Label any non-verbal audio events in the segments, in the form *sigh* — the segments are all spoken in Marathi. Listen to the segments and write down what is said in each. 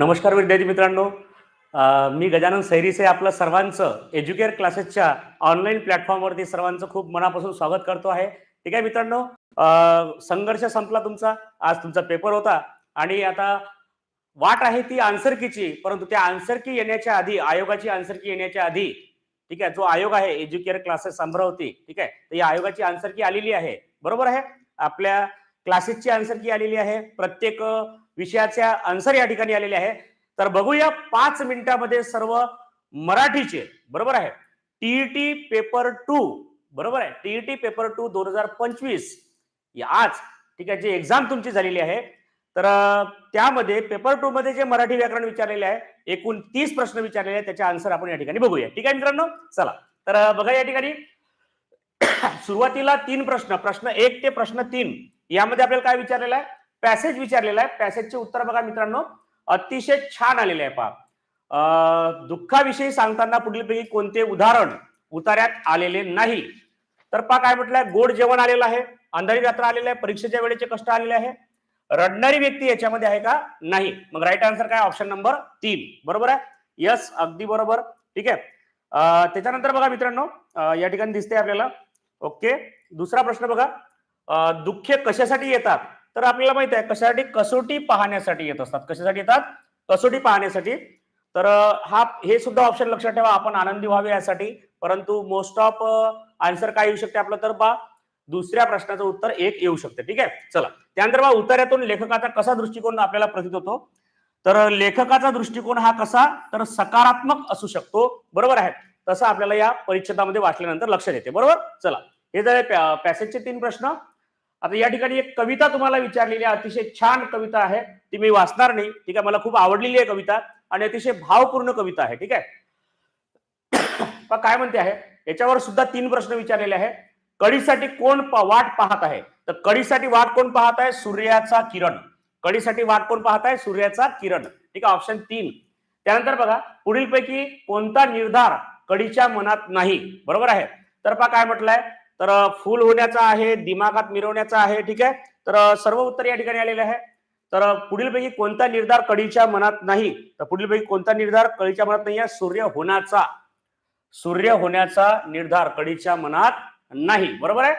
नमस्कार विद्यार्थी मित्रांनो. मी गजानन सैरीसे आपलं सर्वांचं एज्युकेअर क्लासेसच्या ऑनलाईन प्लॅटफॉर्मवरती सर्वांचं खूप मनापासून स्वागत करतो आहे. ठीक आहे मित्रांनो? संघर्ष संपला तुमचा. आज तुमचा पेपर होता. आणि आता वाट आहे ती आन्सर कीची परंतु त्या आन्सर की येण्याच्या आधी आयोगाची आन्सर की येण्याच्या आधी ठीक आहे जो आयोग आहे एज्युकेअर क्लासेस अमरावती ठीक आहे तर या आयोगाची आन्सर की आलेली आहे. बरोबर आहे? आपल्या क्लासेसची आन्सर की आलेली आहे प्रत्येक विषयाच्या आन्सर या ठिकाणी आलेले आहे. तर बघूया पाच मिनिटामध्ये सर्व मराठीचे बरोबर आहे? टीईटी पेपर टू बरोबर आहे? टीईटी पेपर टू दोन हजार पंचवीस. आज ठीक आहे जी एक्झाम तुमची झालेली आहे तर त्यामध्ये पेपर टू मध्ये जे मराठी व्याकरण विचारलेले आहे एकूण तीस प्रश्न विचारलेले आहेत त्याचे आन्सर आपण या ठिकाणी बघूया. ठीक आहे मित्रांनो? चला. तर बघा या ठिकाणी. *coughs* सुरुवातीला तीन प्रश्न प्रश्न एक ते प्रश्न तीन. यामध्ये आपल्याला काय विचारलेलं आहे? पॅसेज विचारलेला आहे. पॅसेजचे उत्तर बघा मित्रांनो. अतिशय छान आलेले आहे पहा. दुःखाविषयी सांगताना पुढीलपैकी कोणते उदाहरण उतार्यात आलेले नाही? तर पहा काय म्हटलंय? गोड जेवण आलेलं आहे. अंधारी यात्रा आलेलं आहे. परीक्षेच्या वेळेचे कष्ट आलेले आहे. रडणारी व्यक्ती याच्यामध्ये आहे का? नाही. मग राईट आन्सर काय? ऑप्शन नंबर तीन. बरोबर आहे? यस अगदी बरोबर. ठीक आहे? त्याच्यानंतर बघा मित्रांनो. या ठिकाणी दिसते आपल्याला. ओके दुसरा प्रश्न बघा. दुःखे कशासाठी येतात? तर आपल्याला माहीत आहे कशासाठी? कसोटी पाहण्यासाठी येत असतात. कशासाठी येतात? कसोटी पाहण्यासाठी. तर हा हे सुद्धा ऑप्शन लक्षात ठेवा. आपण आनंदी व्हावे यासाठी. परंतु मोस्ट ऑफ आन्सर काय येऊ शकते आपलं? तर बा दुसऱ्या प्रश्नाचं उत्तर एक येऊ शकते. ठीक आहे? चला. त्यानंतर बा उत्तरातून लेखकाचा कसा दृष्टिकोन आपल्याला प्रतीत होतो? तर लेखकाचा दृष्टिकोन हा कसा? तर सकारात्मक असू शकतो. बरोबर आहे? तसं आपल्याला या परिच्छेदामध्ये वाचल्यानंतर लक्षात येते. बरोबर? चला. हे झाले पॅसेजचे तीन प्रश्न. आता या ठिकाणी एक कविता तुम्हाला विचारलेली आहे. अतिशय छान कविता आहे. ती मी वाचणार नाही. ठीक आहे मला खूप आवडलेली आहे कविता आणि अतिशय भावपूर्ण कविता आहे. ठीक आहे? *coughs* काय म्हणते आहे? याच्यावर सुद्धा तीन प्रश्न विचारलेले आहे. कडीसाठी कोण वाट पाहत आहे? तर कडीसाठी वाट कोण पाहत आहे? सूर्याचा किरण. कडीसाठी वाट कोण पाहत आहे? सूर्याचा किरण. ठीक आहे ऑप्शन तीन. त्यानंतर बघा पुढीलपैकी कोणता निर्धार कडीच्या मनात नाही? बरोबर आहे? तर पहा काय म्हटलंय? तर फुल होण्याचा आहे दिमागात मिरवण्याचा आहे ठीक आहे? तर सर्व उत्तर या ठिकाणी आलेले आहे. तर पुढीलपैकी कोणता निर्धार कडीच्या मनात नाही? तर पुढीलपैकी कोणता निर्धार कळीच्या मनात नाही आहे? सूर्य होण्याचा. सूर्य होण्याचा निर्धार कडीच्या मनात नाही. बरोबर आहे?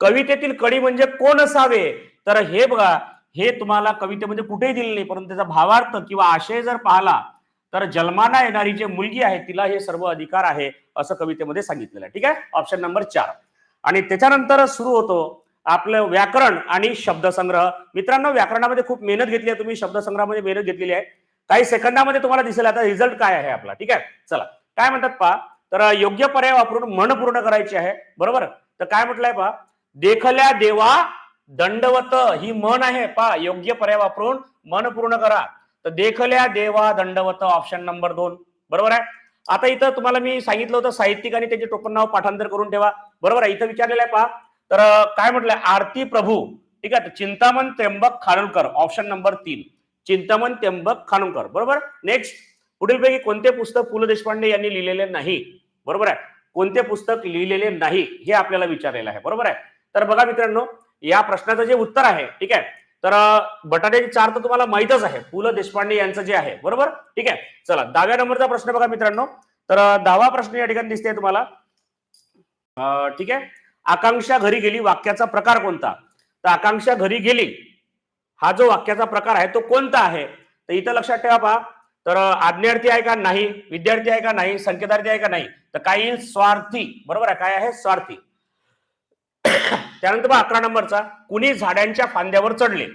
कवितेतील कडी म्हणजे कोण असावे? तर हे बघा हे तुम्हाला कवितेमध्ये म्हणजे कुठेही दिले नाही परंतु त्याचा भावार्थ किंवा आशय जर पाहला तर जन्माना येणारी जी मुलगी आहे तिला हे सर्व अधिकार आहे असं कवितेमध्ये सांगितलेलं आहे. ठीक आहे? ऑप्शन नंबर चार. आणि त्याच्यानंतर सुरू होतो आपलं व्याकरण आणि शब्दसंग्रह. मित्रांनो व्याकरणामध्ये खूप मेहनत घेतली आहे तुम्ही शब्दसंग्रहामध्ये मेहनत घेतलेली आहे. काही सेकंदामध्ये तुम्हाला दिसेल आता रिझल्ट काय आहे आपला ठीक आहे? चला. काय म्हणतात पहा तर योग्य पर्याय वापरून मन पूर्ण करायची आहे बरोबर? तर काय म्हटलंय पहा देखल्या देवा दंडवत ही मन आहे पहा योग्य पर्याय वापरून मन पूर्ण करा. तर देखल्या देवा दंडवत ऑप्शन नंबर दोन बरोबर आहे? आता इथं तुम्हाला मी सांगितलं होतं साहित्यिक आणि त्याचे टोपण नाव पाठांतर करून ठेवा. बरोबर आहे इथं विचारलेलं आहे पहा. तर काय म्हटलंय? आरती प्रभू. ठीक आहे चिंतामण त्र्यंबक खानोलकर. ऑप्शन नंबर तीन. चिंतामण त्र्यंबक खानोलकर. बरोबर? नेक्स्ट पुढीलपैकी कोणते पुस्तक पु ल देशपांडे यांनी लिहिलेले नाही? बरोबर आहे. कोणते पुस्तक लिहिलेले नाही? हे आपल्याला विचारलेलं आहे. बरोबर आहे? तर बघा मित्रांनो या प्रश्नाचं जे उत्तर आहे ठीक आहे तर बटाट्याची चार तर तुम्हाला माहितच आहे. पु. ल. देशपांडे यांचं जे आहे बरोबर? ठीक आहे? चला दहाव्या नंबरचा प्रश्न बघा मित्रांनो. तर दहावा प्रश्न या ठिकाणी दिसते तुम्हाला. ठीक आहे? आकांक्षा घरी गेली वाक्याचा प्रकार कोणता? तर आकांक्षा घरी गेली हा जो वाक्याचा प्रकार आहे तो कोणता आहे? तर इथं लक्षात ठेवा पहा. तर आज्ञार्थी आहे का नाही? विद्यार्थी आहे का नाही? संकेतार्थी आहे का नाही? तर काही स्वार्थी. बरोबर आहे? काय आहे? स्वार्थी. त्यानंतर मग अकरा नंबरचा कुणी झाडांच्या फांद्यावर चढले.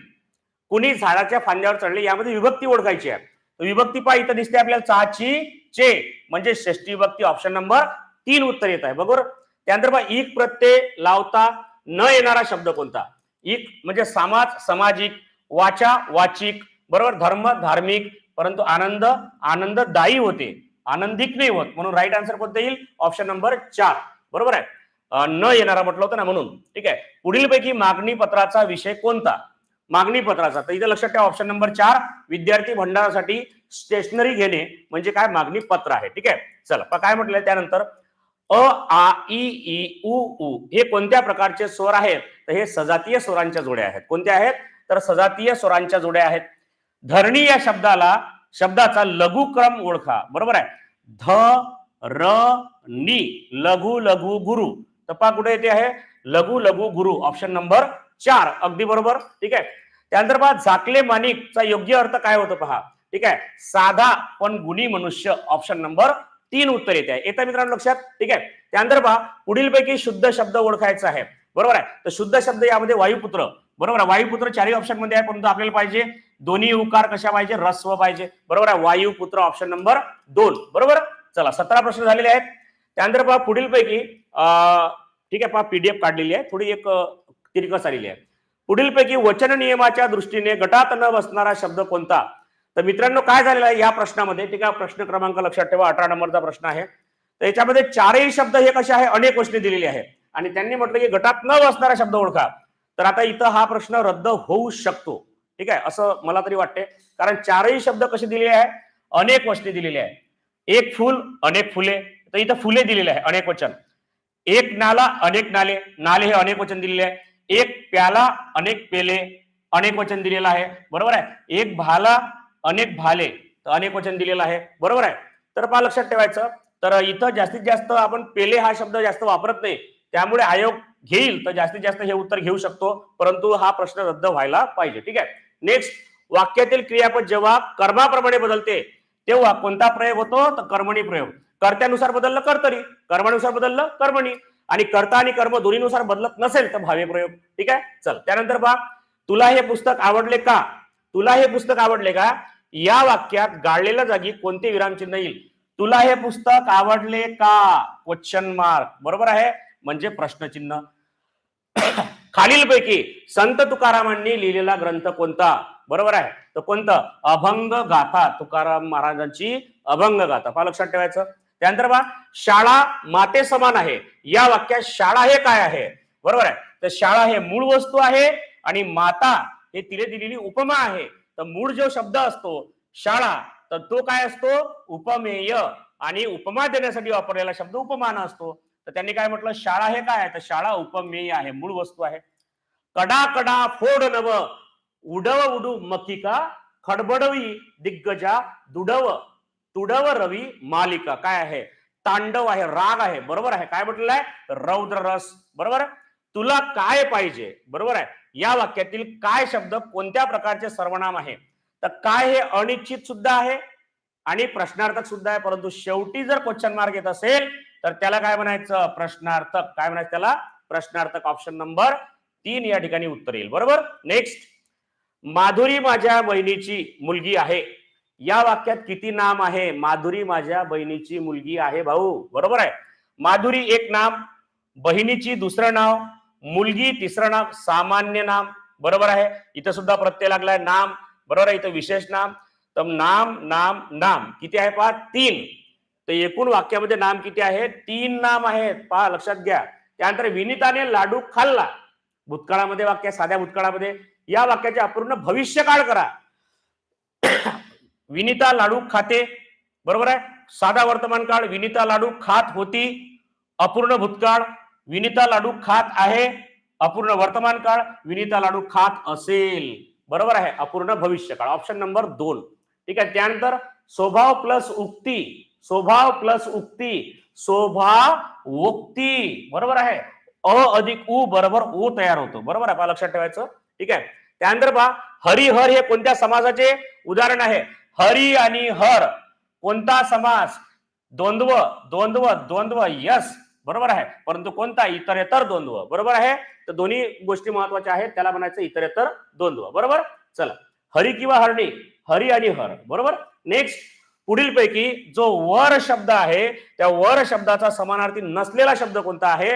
कुणी झाडाच्या फांद्यावर चढले यामध्ये विभक्ती ओळखायची आहे. विभक्ती पहा इथं दिसते आपल्याला चाची चे म्हणजे षष्टी विभक्ती ऑप्शन नंबर तीन उत्तर येत आहे बरोबर? त्यानंतर बघा इक प्रत्यय लावता न येणारा शब्द कोणता? इक म्हणजे समाज सामाजिक वाचा वाचिक बरोबर? धर्म धार्मिक परंतु आनंद आनंददायी होते. आनंदिक नाही होत. म्हणून राईट आन्सर कोणतं येईल? ऑप्शन नंबर चार. बरोबर आहे? न येणारा म्हटलं होतं ना म्हणून. ठीक आहे? पुढील पैकी मागणी पत्राचा विषय कोणता? मागणी पत्राचा. तर इथं लक्षात ठेवा ऑप्शन नंबर चार विद्यार्थी भंडारासाठी स्टेशनरी घेणे म्हणजे काय? मागणी पत्र आहे. ठीक आहे? चला काय म्हटलंय त्यानंतर? अ आ इ ई उ उ हे कोणत्या प्रकारचे स्वर आहेत? तर हे सजातीय स्वरांच्या जोड्या आहेत. कोणत्या आहेत? तर सजातीय स्वरांच्या जोड्या आहेत. धरणी या शब्दाला शब्दाचा लघुक्रम ओळखा. बरोबर आहे? ध र नी. लघु लघु गुरु. तर कुठे येते आहे? लघु लघु गुरु ऑप्शन नंबर चार. अगदी बरोबर. ठीक आहे? त्यानंतर पहा झाकले माणिकचा योग्य अर्थ काय होतो पहा? ठीक आहे? साधा पण गुणी मनुष्य ऑप्शन नंबर तीन उत्तर येते आहे. येतं मित्रांनो लक्षात? ठीक आहे? त्यानंतर पहा पुढीलपैकी शुद्ध शब्द ओळखायचा आहे. बरोबर आहे? तर शुद्ध शब्द यामध्ये वायुपुत्र. बरोबर आहे? वायुपुत्र चारही ऑप्शनमध्ये आहे परंतु आपल्याला पाहिजे दोन्ही उकार कशा पाहिजे? रस्व पाहिजे. बरोबर आहे? वायुपुत्र ऑप्शन नंबर दोन. बरोबर? चला सतरा प्रश्न झालेले आहेत. त्यानंतर पहा पुढीलपैकी अं, ठीक आहे पहा पीडीएफ काढलेली आहे. थोडी एक तिरकस आलेली आहे. पुढीलपैकी वचन नियमाच्या दृष्टीने गटात न बसणारा शब्द कोणता? तर मित्रांनो काय झालेलं आहे या प्रश्नामध्ये? ठीक आहे प्रश्न क्रमांक लक्षात ठेवा. अठरा नंबरचा प्रश्न आहे. तर याच्यामध्ये चारही शब्द हे कसे आहे? अनेक वचने दिलेली आहे आणि त्यांनी म्हटलं की गटात न बसणारा शब्द ओळखा. तर आता इथं हा प्रश्न रद्द होऊ शकतो. ठीक आहे असं मला तरी वाटते कारण चारही शब्द कसे दिलेले आहे अनेक वचने दिलेली आहे एक फुल अनेक फुले. तर इथं फुले दिलेले आहे अनेक वचन. एक नाला अनेक नाले. नाले हे अनेक वचन दिलेले आहे. एक प्याला अनेक पेले अनेक वचन दिलेलं आहे. बरोबर आहे? एक भाला अनेक भाले तर अनेक वचन दिलेलं आहे. बरोबर आहे? तर पहा लक्षात ठेवायचं. तर इथं जास्तीत जास्त आपण पेले हा शब्द जास्त वापरत नाही. त्यामुळे आयोग घेईल तर जास्तीत जास्त हे उत्तर घेऊ शकतो. परंतु हा प्रश्न रद्द व्हायला पाहिजे. ठीक आहे? नेक्स्ट वाक्यातील क्रियापद जेव्हा कर्माप्रमाणे बदलते तेव्हा कोणता प्रयोग होतो? तर कर्मणी प्रयोग. कर्त्यानुसार बदललं कर्तरी कर्मानुसार बदललं कर्मणी आणि कर्ता आणि कर्म दोन्हीनुसार बदलत नसेल तर भावे प्रयोग. ठीक आहे? चल त्यानंतर बा तुला हे पुस्तक आवडले का? तुला हे पुस्तक आवडले का? या वाक्यात गाळलेल्या जागी कोणते विरामचिन्ह येईल? तुला हे पुस्तक आवडले का? क्वेश्चन मार्क बरोबर आहे? म्हणजे प्रश्नचिन्ह *coughs* खालीलपैकी संत तुकारामांनी लिहिलेला ग्रंथ कोणता? बरोबर आहे. तर कोणतं? अभंग गाथा तुकाराम महाराजांची अभंग गाथा. पहा लक्षात ठेवायचं. त्यानंतर बा शाळा माते समान आहे. या वाक्यात शाळा हे काय आहे? बरोबर आहे? तर शाळा हे मूळ वस्तू आहे आणि माता हे तिने दिलेली उपमा आहे. तर मूळ जो शब्द असतो शाळा तर तो काय असतो? उपमेय. आणि उपमा देण्यासाठी वापरलेला शब्द उपमान असतो. तर त्यांनी काय म्हटलं? शाळा हे काय आहे? तर शाळा उपमेय आहे मूळ वस्तू आहे. कडा कडा फोड नव उडव उडू मकिका खडबडवी दिग्गजा दुडव. तुडव रवी मालिका. काय आहे? तांडव आहे राग आहे. बरोबर आहे? काय म्हटलेलं आहे? रौद्र रस बरोबर? तुला काय पाहिजे? बरोबर आहे? या वाक्यातील काय शब्द कोणत्या प्रकारचे सर्वनाम आहे? तर काय हे अनिश्चित सुद्धा आहे आणि प्रश्नार्थक सुद्धा आहे. परंतु शेवटी जर क्वेश्चन मार्क येत असेल तर त्याला काय म्हणायचं? प्रश्नार्थक. काय म्हणायचं त्याला? प्रश्नार्थक ऑप्शन नंबर तीन या ठिकाणी उत्तर येईल. बरोबर? नेक्स्ट माधुरी माझ्या बहिणीची मुलगी आहे. या वाक्यात किती नाम आहे? माधुरी माझ्या बहिणीची मुलगी आहे भाऊ. बरोबर आहे? माधुरी एक नाम बहिणीची दुसरं नाव मुलगी तिसरं नाम सामान्य नाम. बरोबर आहे? इथं सुद्धा प्रत्यय लागलाय. नाम बरोबर आहे? इथं विशेष नाम. तर नाम नाम नाम. किती आहे पहा? तीन. तर एकूण वाक्यामध्ये नाम किती आहे? तीन नाम आहेत. पहा लक्षात घ्या. त्यानंतर विनिताने लाडू खाल्ला. भूतकाळामध्ये वाक्य साध्या भूतकाळामध्ये. या वाक्याचे अपूर्ण भविष्यकाळ करा. विनिता लाडू खाते. बरोबर आहे? साधा वर्तमान काळ विनिता लाडू खात होती. अपूर्ण भूतकाळ विनिता लाडू खात आहे. अपूर्ण वर्तमान काळ विनिता लाडू खात असेल. बरोबर आहे? अपूर्ण भविष्य काळ ऑप्शन नंबर दोन. ठीक आहे? त्यानंतर स्वभाव प्लस उक्ती. स्वभाव प्लस उक्ती. स्वभाव उक्ती बरोबर आहे? अ अधिक उ बरोबर उ तयार होतो. बरोबर आहे? पहा लक्षात ठेवायचं. ठीक आहे? त्यानंतर पहा हरिहर हे कोणत्या समाजाचे? उदाहरण आहे. हरी आणि हर कोणता समास? द्वंद्व द्वंद्व द्वंद्व यस. बरोबर आहे. परंतु कोणता? इतरेतर द्वंद्व. बरोबर आहे? तर दोन्ही गोष्टी महत्त्वाच्या आहेत. त्याला म्हणायचं इतरेतर द्वंद्व. बरोबर? चला. हरी किंवा हरणी? हरी आणि हर. बरोबर? नेक्स्ट पुढील पैकी जो वर शब्द आहे त्या वर शब्दाचा समानार्थी नसलेला शब्द कोणता आहे?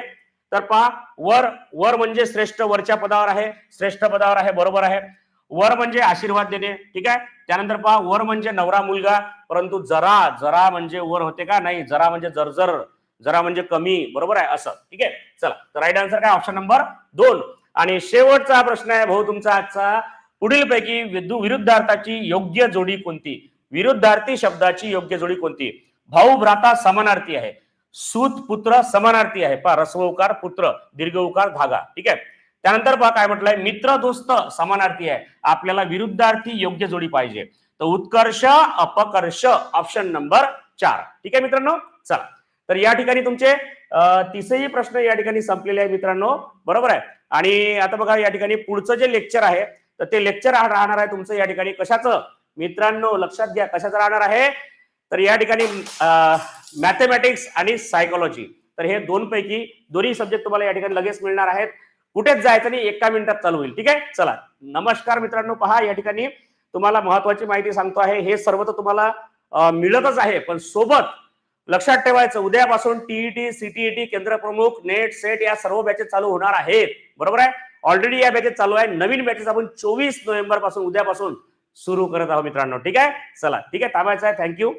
तर पहा वर वर म्हणजे श्रेष्ठ वरच्या पदावर आहे. श्रेष्ठ पदावर आहे. बरोबर आहे. वर म्हणजे आशीर्वाद देणे ठीक आहे? त्यानंतर पहा वर म्हणजे नवरा मुलगा परंतु जरा जरा म्हणजे वर होते का? नाही जरा म्हणजे जरजर जरा म्हणजे कमी बरोबर आहे? असं ठीक आहे? चला तर राईट आन्सर काय? ऑप्शन नंबर दोन. आणि शेवटचा प्रश्न आहे भाऊ तुमचा आजचा. पुढील पैकी विद्यु विरुद्धार्थाची योग्य जोडी कोणती? विरुद्धार्थी शब्दाची योग्य जोडी कोणती? भाऊ भ्राता समानार्थी आहे. सूत पुत्र समानार्थी आहे. पहा रस्व उकार पुत्र दीर्घ उकार धागा ठीक आहे? त्यानंतर पहा काय म्हटलंय मित्र दोस्त समानार्थी आहे. आपल्याला विरुद्धार्थी योग्य जोडी पाहिजे. तर उत्कर्ष अपकर्ष ऑप्शन नंबर चार. ठीक आहे मित्रांनो? चला. तर या ठिकाणी तुमचे तिसरेही तिसही प्रश्न या ठिकाणी संपलेले आहे मित्रांनो. बरोबर आहे? आणि आता बघा या ठिकाणी पुढचं जे लेक्चर आहे तर ते लेक्चर राहणार आहे तुमचं या ठिकाणी कशाचं? मित्रांनो लक्षात घ्या कशाचं राहणार आहे? तर या ठिकाणी मॅथमॅटिक्स आणि सायकोलॉजी तर हे दोन पैकी दोन्ही सब्जेक्ट तुम्हाला या ठिकाणी लगेच मिळणार आहेत. कुठेच जायचं नाही एका मिनिटात चालू होईल. ठीक आहे? चला. नमस्कार मित्रांनो पहा या ठिकाणी तुम्हाला महत्वाची माहिती सांगतो आहे. हे सर्व तर तुम्हाला मिळतच आहे पण सोबत लक्षात ठेवायचं उद्यापासून टीईटी सीटीईटी केंद्र प्रमुख नेट सेट या सर्व बॅचेस चालू होणार आहेत. बरोबर आहे? ऑलरेडी या बॅचेस चालू आहे. नवीन बॅचेस आपण चोवीस नोव्हेंबरपासून उद्यापासून सुरू करत आहोत मित्रांनो. ठीक आहे? चला. ठीक आहे? थांबायचं आहे. थँक्यू